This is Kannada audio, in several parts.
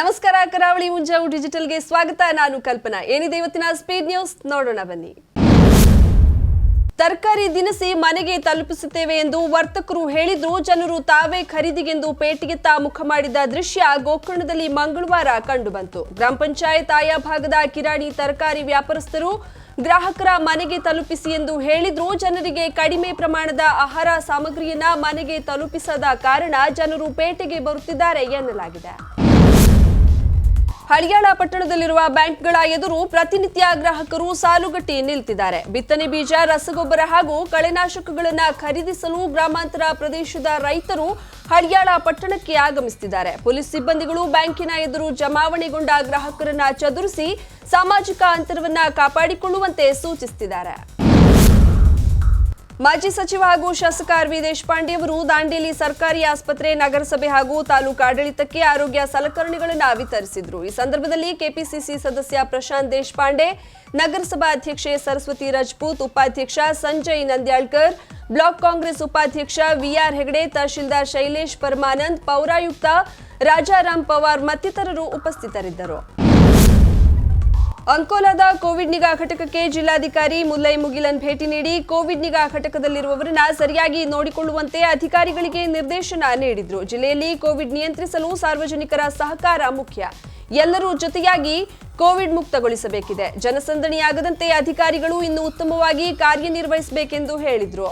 ನಮಸ್ಕಾರ, ಕರಾವಳಿ ಮುಂಜಾವು ಡಿಜಿಟಲ್ಗೆ ಸ್ವಾಗತ. ನಾನು ಕಲ್ಪನಾ. ಏನಿದೆ ಇವತ್ತಿನ ಸ್ಪೀಡ್ ನ್ಯೂಸ್ ನೋಡೋಣ ಬನ್ನಿ. ತರಕಾರಿ ದಿನಸಿ ಮನೆಗೆ ತಲುಪಿಸುತ್ತೇವೆ ಎಂದು ವರ್ತಕರು ಹೇಳಿದ್ರು. ಜನರು ತಾವೇ ಖರೀದಿಗೆಂದು ಪೇಟೆಗೆತ್ತ ಮುಖ ಮಾಡಿದ ದೃಶ್ಯ ಗೋಕರ್ಣದಲ್ಲಿ ಮಂಗಳವಾರ ಕಂಡುಬಂತು. ಗ್ರಾಮ ಪಂಚಾಯತ್ ಆಯಾ ಭಾಗದ ಕಿರಾಣಿ ತರಕಾರಿ ವ್ಯಾಪಾರಸ್ಥರು ಗ್ರಾಹಕರ ಮನೆಗೆ ತಲುಪಿಸಿ ಎಂದು ಹೇಳಿದ್ರು. ಜನರಿಗೆ ಕಡಿಮೆ ಪ್ರಮಾಣದ ಆಹಾರ ಸಾಮಗ್ರಿಯನ್ನ ಮನೆಗೆ ತಲುಪಿಸದ ಕಾರಣ ಜನರು ಪೇಟೆಗೆ ಬರುತ್ತಿದ್ದಾರೆ ಎನ್ನಲಾಗಿದೆ. ಹಳಿಯಾಳ ಪಟ್ಟಣದಲ್ಲಿರುವ ಬ್ಯಾಂಕ್ಗಳ ಎದುರು ಪ್ರತಿನಿತ್ಯ ಗ್ರಾಹಕರು ಸಾಲುಗಟ್ಟಿ ನಿಲ್ತಿದ್ದಾರೆ. ಬಿತ್ತನೆ ಬೀಜ, ರಸಗೊಬ್ಬರ ಹಾಗೂ ಕಳೆನಾಶಕಗಳನ್ನು ಖರೀದಿಸಲು ಗ್ರಾಮಾಂತರ ಪ್ರದೇಶದ ರೈತರು ಹಳಿಯಾಳ ಪಟ್ಟಣಕ್ಕೆ ಆಗಮಿಸುತ್ತಿದ್ದಾರೆ. ಪೊಲೀಸ್ ಸಿಬ್ಬಂದಿಗಳು ಬ್ಯಾಂಕಿನ ಎದುರು ಜಮಾವಣೆಗೊಂಡ ಗ್ರಾಹಕರನ್ನು ಚದುರಿಸಿ ಸಾಮಾಜಿಕ ಅಂತರವನ್ನು ಕಾಪಾಡಿಕೊಳ್ಳುವಂತೆ ಸೂಚಿಸುತ್ತಿದ್ದಾರೆ. ಮಾಜಿ ಸಚಿವ ಹಾಗೂ ಶಾಸಕ ಆರ್ ವಿ ದೇಶಪಾಂಡೆ ಅವರು ದಾಂಡೇಲಿ ಸರ್ಕಾರಿ ಆಸ್ಪತ್ರೆ, ನಗರಸಭೆ ಹಾಗೂ ತಾಲೂಕು ಆಡಳಿತಕ್ಕೆ ಆರೋಗ್ಯ ಸಲಕರಣೆಗಳನ್ನು ವಿತರಿಸಿದರು. ಈ ಸಂದರ್ಭದಲ್ಲಿ ಕೆಪಿಸಿಸಿ ಸದಸ್ಯ ಪ್ರಶಾಂತ್ ದೇಶಪಾಂಡೆ, ನಗರಸಭಾ ಅಧ್ಯಕ್ಷೆ ಸರಸ್ವತಿ ರಜಪೂತ್, ಉಪಾಧ್ಯಕ್ಷ ಸಂಜಯ್ ನಂದ್ಯಾಳ್ಕರ್, ಬ್ಲಾಕ್ ಕಾಂಗ್ರೆಸ್ ಉಪಾಧ್ಯಕ್ಷ ವಿಆರ್ ಹೆಗಡೆ, ತಹಶೀಲ್ದಾರ್ ಶೈಲೇಶ್ ಪರಮಾನಂದ್, ಪೌರಾಯುಕ್ತ ರಾಜಾರಾಮ್ ಪವಾರ್ ಮತ್ತಿತರರು ಉಪಸ್ಥಿತರಿದ್ದರು. ಅಂಕೋಲಾದ ಕೋವಿಡ್ ನಿಗಾ ಘಟಕಕ್ಕೆ ಜಿಲ್ಲಾಧಿಕಾರಿ ಮುಲ್ಲೈ ಮುಗಿಲನ್ ಭೇಟಿ ನೀಡಿ ಕೋವಿಡ್ ನಿಗಾ ಘಟಕದಲ್ಲಿರುವವರನ್ನ ಸರಿಯಾಗಿ ನೋಡಿಕೊಳ್ಳುವಂತೆ ಅಧಿಕಾರಿಗಳಿಗೆ ನಿರ್ದೇಶನ ನೀಡಿದ್ರು. ಜಿಲ್ಲೆಯಲ್ಲಿ ಕೋವಿಡ್ ನಿಯಂತ್ರಿಸಲು ಸಾರ್ವಜನಿಕರ ಸಹಕಾರ ಮುಖ್ಯ. ಎಲ್ಲರೂ ಜೊತೆಯಾಗಿ ಕೋವಿಡ್ ಮುಕ್ತಗೊಳಿಸಬೇಕಿದೆ. ಜನಸಂದಣಿಯಾಗದಂತೆ ಅಧಿಕಾರಿಗಳು ಇನ್ನು ಉತ್ತಮವಾಗಿ ಕಾರ್ಯನಿರ್ವಹಿಸಬೇಕೆಂದು ಹೇಳಿದ್ರು.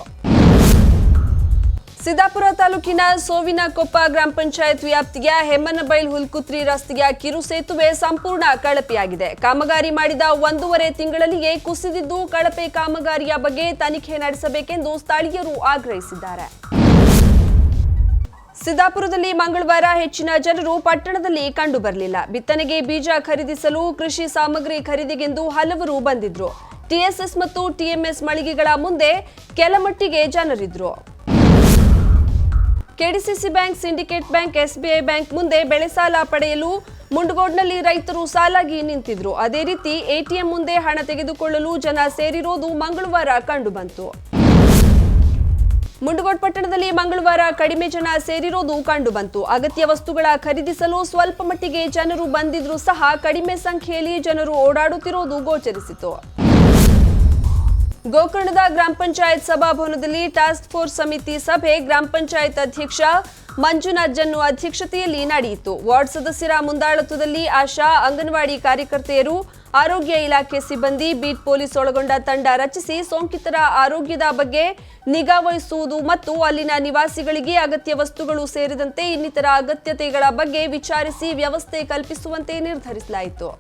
ಸಿದ್ದಾಪುರ ತಾಲೂಕಿನ ಸೋವಿನಕೊಪ್ಪ ಗ್ರಾಮ ಪಂಚಾಯತ್ ವ್ಯಾಪ್ತಿಯ ಹೆಮ್ಮನಬೈಲ್ ಹುಲ್ಕುತ್ರಿ ರಸ್ತೆಯ ಕಿರು ಸೇತುವೆ ಸಂಪೂರ್ಣ ಕಳಪೆಯಾಗಿದೆ. ಕಾಮಗಾರಿ ಮಾಡಿದ ಒಂದೂವರೆ ತಿಂಗಳಲ್ಲಿಯೇ ಕುಸಿದಿದ್ದು ಕಳಪೆ ಕಾಮಗಾರಿಯ ಬಗ್ಗೆ ತನಿಖೆ ನಡೆಸಬೇಕೆಂದು ಸ್ಥಳೀಯರು ಆಗ್ರಹಿಸಿದ್ದಾರೆ. ಸಿದ್ದಾಪುರದಲ್ಲಿ ಮಂಗಳವಾರ ಹೆಚ್ಚಿನ ಜನರು ಪಟ್ಟಣದಲ್ಲಿ ಕಂಡುಬರಲಿಲ್ಲ. ಬಿತ್ತನೆಗೆ ಬೀಜ ಖರೀದಿಸಲು ಕೃಷಿ ಸಾಮಗ್ರಿ ಖರೀದಿಗೆಂದು ಹಲವರು ಬಂದಿದ್ರು. ಟಿಎಸ್ಎಸ್ ಮತ್ತು ಟಿಎಂಎಸ್ ಮಳಿಗೆಗಳ ಮುಂದೆ ಕೆಲಮಟ್ಟಿಗೆ ಜನರಿದ್ರು. KDCC bank, Syndicate bank, SBI bank ಮುಂದೆ ಬೆಳೆ ಸಾಲ ಪಡೆಯಲು ಮುಂಡಗೋಡ್ನಲ್ಲಿ ರೈತರು ಸಾಲಾಗಿ ನಿಂತಿದ್ರು. ಅದೇ ರೀತಿ ಎಟಿಎಂ ಮುಂದೆ ಹಣ ತೆಗೆದುಕೊಳ್ಳಲು ಜನ ಸೇರಿರೋದು ಮಂಗಳವಾರ ಕಂಡುಬಂತು. ಮುಂಡಗೋಡ್ ಪಟ್ಟಣದಲ್ಲಿ ಮಂಗಳವಾರ ಕಡಿಮೆ ಜನ ಸೇರಿರೋದು ಕಂಡುಬಂತು. ಅಗತ್ಯ ವಸ್ತುಗಳ ಖರೀದಿಸಲು ಸ್ವಲ್ಪ ಮಟ್ಟಿಗೆ ಜನರು ಬಂದಿದ್ರೂ ಸಹ ಕಡಿಮೆ ಸಂಖ್ಯೆಯಲ್ಲಿ ಜನರು ಓಡಾಡುತ್ತಿರೋದು ಗೋಚರಿಸಿತು. ಗೋಕರ್ಣದ ಗ್ರಾಮ ಪಂಚಾಯತ್ ಸಭಾಭವನದಲ್ಲಿ ಟಾಸ್ಕ್ ಫೋರ್ಸ್ ಸಮಿತಿ ಸಭೆ ಗ್ರಾಮ ಪಂಚಾಯತ್ ಅಧ್ಯಕ್ಷ ಮಂಜುನಾಥ್ ಅಧ್ಯಕ್ಷತೆಯಲ್ಲಿ ನಡೆಯಿತು. ವಾರ್ಡ್ ಸದಸ್ಯರ ಮುಂದಾಳತ್ವದಲ್ಲಿ ಆಶಾ, ಅಂಗನವಾಡಿ ಕಾರ್ಯಕರ್ತೆಯರು, ಆರೋಗ್ಯ ಇಲಾಖೆ ಸಿಬ್ಬಂದಿ, ಬೀಟ್ ಪೊಲೀಸ್ ಒಳಗೊಂಡ ತಂಡ ರಚಿಸಿ ಸೋಂಕಿತರ ಆರೋಗ್ಯದ ಬಗ್ಗೆ ನಿಗಾ ವಹಿಸುವುದು ಮತ್ತು ಅಲ್ಲಿನ ನಿವಾಸಿಗಳಿಗೆ ಅಗತ್ಯ ವಸ್ತುಗಳು ಸೇರಿದಂತೆ ಇನ್ನಿತರ ಅಗತ್ಯತೆಗಳ ಬಗ್ಗೆ ವಿಚಾರಿಸಿ ವ್ಯವಸ್ಥೆ ಕಲ್ಪಿಸುವಂತೆ ನಿರ್ಧರಿಸಲಾಯಿತು.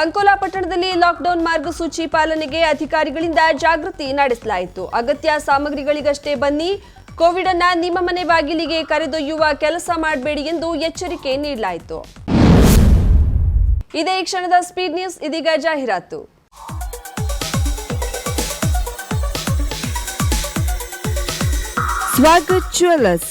ಅಂಕೋಲಾ ಪಟ್ಟಣದಲ್ಲಿ ಲಾಕ್ಡೌನ್ ಮಾರ್ಗಸೂಚಿ ಪಾಲನೆಗೆ ಅಧಿಕಾರಿಗಳಿಂದ ಜಾಗೃತಿ ನಡೆಸಲಾಯಿತು. ಅಗತ್ಯ ಸಾಮಗ್ರಿಗಳಿಗಷ್ಟೇ ಬನ್ನಿ. ಕೋವಿಡ್ ಅನ್ನ ನಿಮ್ಮ ಮನೆ ಬಾಗಿಲಿಗೆ ಕರೆದೊಯ್ಯುವ ಕೆಲಸ ಮಾಡಬೇಡಿ ಎಂದು ಎಚ್ಚರಿಕೆ ನೀಡಲಾಯಿತು. ಇದೇ ಕ್ಷಣದ ಸ್ಪೀಡ್ ನ್ಯೂಸ್, ಇದೀಗ ಜಾಹೀರಾತು. ಸ್ವಾಗತ್ ಜ್ಯುವೆಲ್ಲರ್ಸ್